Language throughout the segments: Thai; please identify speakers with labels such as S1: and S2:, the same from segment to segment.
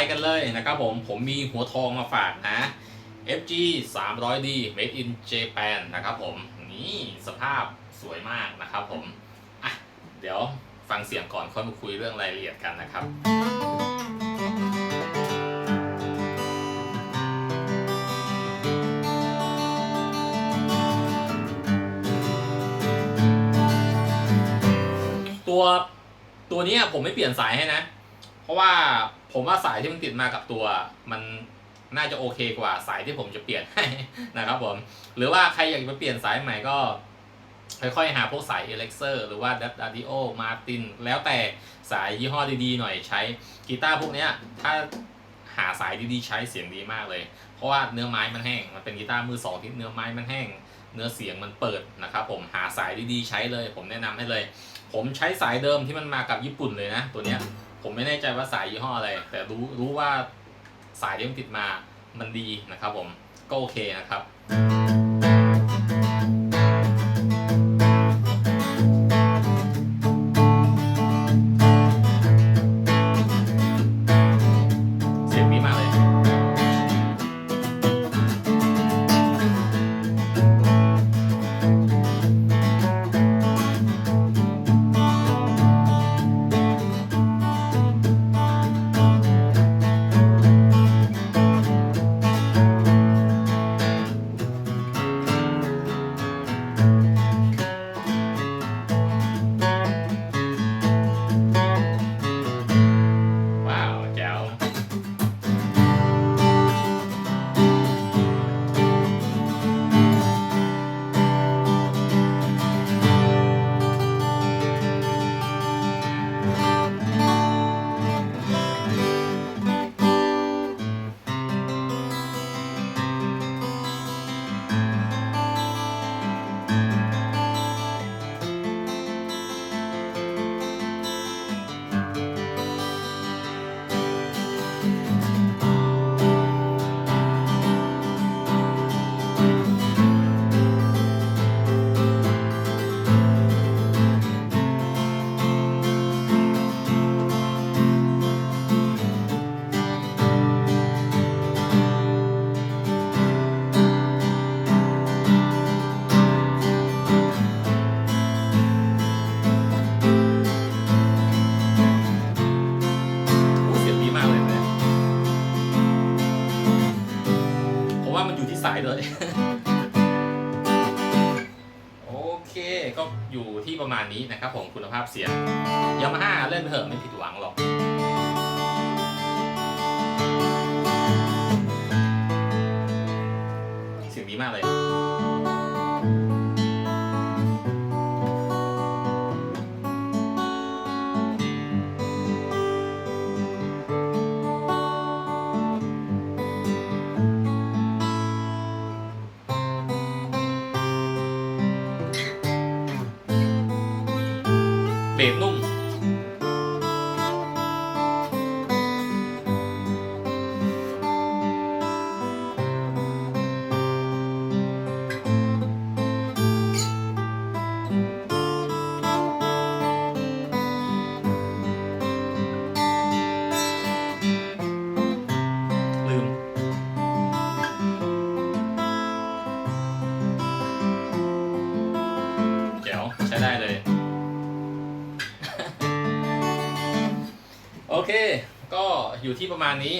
S1: ไปกันเลยนะครับผม ผมมีหัวทองมาฝากนะ FG 300D Made in Japan นะครับผม นี่สภาพสวยมากนะครับผม อะ เดี๋ยวฟังเสียงก่อนค่อยมาคุยเรื่องรายละเอียดกันนะครับตัวตัวนี้ผมไม่เปลี่ยนสายให้นะ เพราะว่า ผมว่าสายที่มันติดมากับตัว มันน่าจะโอเคกว่าสายที่ผมจะเปลี่ยนให้นะครับผม หรือว่าใครอยากจะเปลี่ยนสายใหม่ก็ ค่อยๆหาพวกสายเอเล็กเซอร์หรือว่าดับดาดิโอมาตินแล้วแต่สายยี่ห้อดีๆหน่อยใช้กีตาร์พวกเนี้ยถ้าหาสายดีๆใช้เสียงดีมากเลย เพราะว่าเนื้อไม้มันแห้ง มันเป็นกีตาร์มือสองที่เนื้อไม้มันแห้ง เนื้อเสียงมันเปิดนะครับผมหาสายดีๆใช้เลย ผมแนะนำให้เลย ผมใช้สายเดิมที่มันมากับญี่ปุ่นเลยนะ ตัวเนี้ยผมไม่แน่ใจว่าสายยี่ห้ออะไร แต่รู้รู้ว่าสายที่มันติดมามันดีนะครับผมก็โอเคนะครับ โอเค ก็อยู่ที่ประมาณนี้นะครับผมคุณภาพเสียงยามาฮ่าเล่นเถอะไม่ผิดหวังหรอกเสียงดีมากเลย เค ก็อยู่ที่ประมาณนี้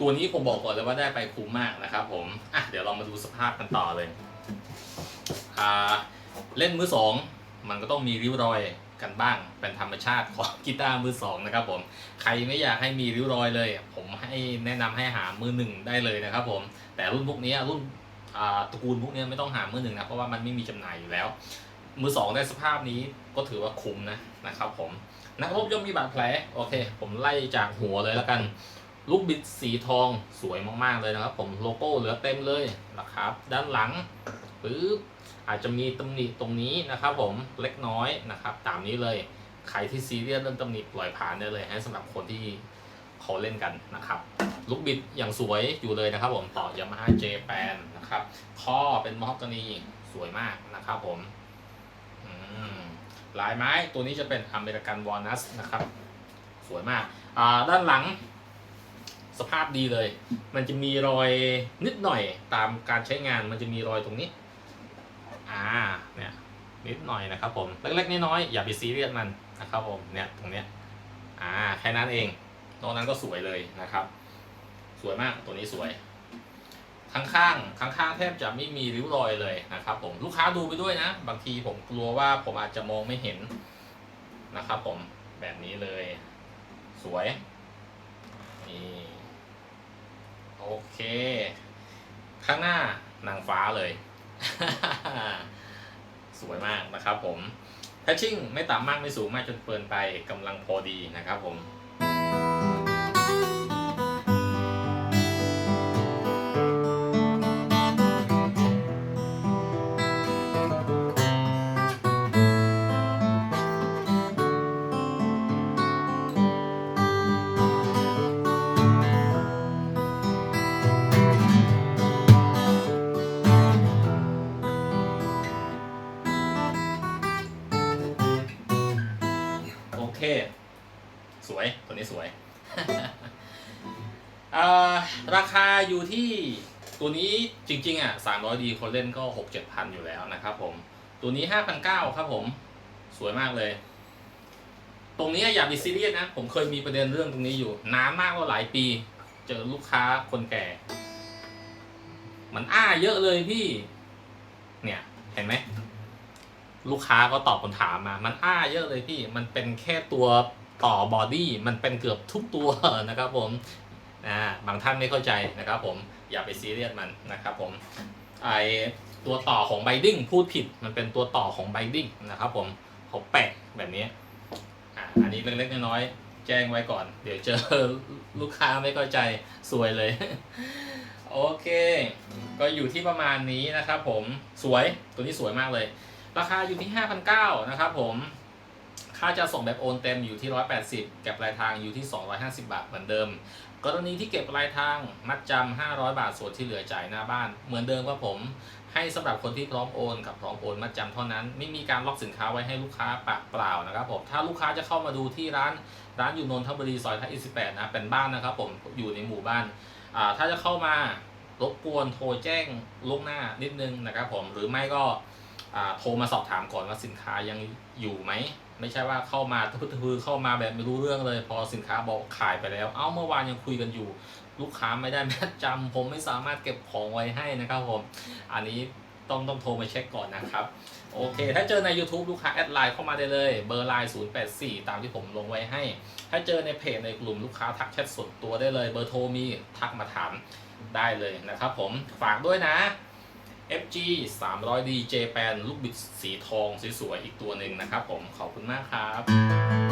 S1: ตัวนี้ผมบอกก่อนเลยว่าได้ไปคุ้มมากนะครับผมอะเดี๋ยวเรามาดูสภาพกันต่อเลยอ่าเล่นมือสองมันก็ต้องมีริ้วรอยกันบ้างเป็นธรรมชาติของกีตาร์มือสองนะครับผมใครไม่อยากให้มีริ้วรอยเลย ผมให้แนะนำให้หามือหนึ่งได้เลยนะครับผมแต่รุ่นพวกนี้รุ่นตระกูลพวกนี้ไม่ต้องหามือหนึ่งนะเพราะว่ามันไม่มีจำหน่ายอยู่แล้ว มือสองได้สภาพนี้ก็ถือว่าคุ้มนะนะครับผม นักรบย่อมมีบาดแผลโอเค ผมไล่จากหัวเลยแล้วกัน ลูกบิดสีทองสวยมากๆเลยนะครับ ผมโลโก้เหลือเต็มเลยนะครับ ด้านหลังปึ๊บอาจจะมีตำหนิตรงนี้นะครับ ผมเล็กน้อยนะครับ ตามนี้เลยใครที่ซีเรียสเรื่องตำหนิปล่อยผ่านได้เลยให้สำหรับคนที่เขาเล่นกันนะครับลูกบิดอย่างสวยอยู่เลยนะครับ ผมต่อยามาฮ่าเจแปนนะครับข้อเป็นมอฮอกกานีสวยมากนะครับ ผมอืม ลายไม้ตัวนี้จะเป็นอเมริกันวอลนัสนะครับ สวยมากด้านหลังสภาพดีเลย มันจะมีรอยนิดหน่อยตามการใช้งานมันจะมีรอยตรงนี้ อ่า เนี่ย นิดหน่อยนะครับผม เล็กๆน้อยๆอย่าไปซีเรียสมันนะครับผม เนี่ยตรงเนี้ย อ่า แค่นั้นเองนอกนั้นก็สวยเลยนะครับ สวยมาก ตัวนี้สวย ข้างๆข้างๆแทบจะไม่มีริ้วรอยเลยนะครับผมลูกค้าดูไปด้วยนะ บางทีผมกลัวว่าผมอาจจะมองไม่เห็นนะครับผมแบบนี้เลย สวยนี่โอเค ข้างหน้านางฟ้าเลย สวยมากนะครับผมแพชชิ่งไม่ต่ำมากไม่สูงมากจนเกินไปกำลังพอดีนะครับผม ออราคาอยู่ที่ตัวนี้จริงๆอะ300ดีคนเล่นก็ 6 7พันอยู่แล้วนะครับผม ตัวนี้5,900ครับผม สวยมากเลย ตรงนี้อย่าไปซีเรียสนะ ผมเคยมีประเด็นเรื่องตรงนี้อยู่ นานมากว่าหลายปี เจอลูกค้าคนแก่ มันอ้าเยอะเลยพี่ เนี่ย เห็นไหม ลูกค้าก็ตอบคำถามมา มันอ้าเยอะเลยพี่ มันเป็นแค่ตัวต่อบอดี้มันเป็นเกือบทุกตัวนะครับผม อ่าบางท่านไม่เข้าใจนะครับผมอย่าไปซีเรียสมันนะครับผมไอตัวต่อของไบดิ้งพูดผิดมันเป็นตัวต่อของไบดิ้งนะครับผมเขาแปะแบบนี้อ่าอันนี้เล็กๆน้อยๆแจ้งไว้ก่อน เดี๋ยวเจอลูกค้าไม่เข้าใจสวยเลย โอเค ก็อยู่ที่ประมาณนี้นะครับผมสวยตัวนี้สวยมากเลย ราคาอยู่ที่ 5,900นะครับผมค่าจะส่งแบบโอนเต็มอยู่ที่ 180เก็บปลายทางอยู่ที่ 250 บาทเหมือนเดิม กรณีที่เก็บปลายทางมัดจำ500 บาทส่วนที่เหลือจ่ายหน้าบ้าน เหมือนเดิมครับผมให้สำหรับคนที่พร้อมโอนกับพร้อมโอนมัดจำเท่านั้น ไม่มีการล็อกสินค้าไว้ให้ลูกค้าปากเปล่านะครับผมถ้าลูกค้าจะเข้ามาดูที่ร้านร้านอยู่นนทบุรีซอยท่าอิสิแปดนะเป็นบ้านนะครับผมอยู่ในหมู่บ้านอ่าถ้าจะเข้ามารบกวนโทรแจ้งล่วงหน้านิดนึงนะครับผมหรือไม่ก็โทรมาสอบถามก่อนว่าสินค้ายังอยู่ไหม ไม่ใช่ว่าเข้ามาทุบทุเข้ามาแบบไม่รู้เรื่องเลย พอสินค้าบอกขายไปแล้ว เอ้าเมื่อวานยังคุยกันอยู่ ลูกค้าไม่ได้แม้จำผมไม่สามารถเก็บของไว้ให้นะครับผม อันนี้ต้องต้องโทรมาเช็คก่อนนะครับ โอเค ถ้าเจอใน YouTube ลูกค้าแอดไลน์เข้ามาได้เลย เบอร์ไลน์ 084 ตามที่ผมลงไว้ให้ ถ้าเจอในเพจในกลุ่มลูกค้าทักแชทส่วนตัวได้เลย เบอร์โทรมีทักมาถามได้เลยนะครับผมฝากด้วยนะ FG 300D J-Pan ลูกบิดสีทองสวยๆอีกตัวหนึ่งนะครับผมขอบคุณมากครับ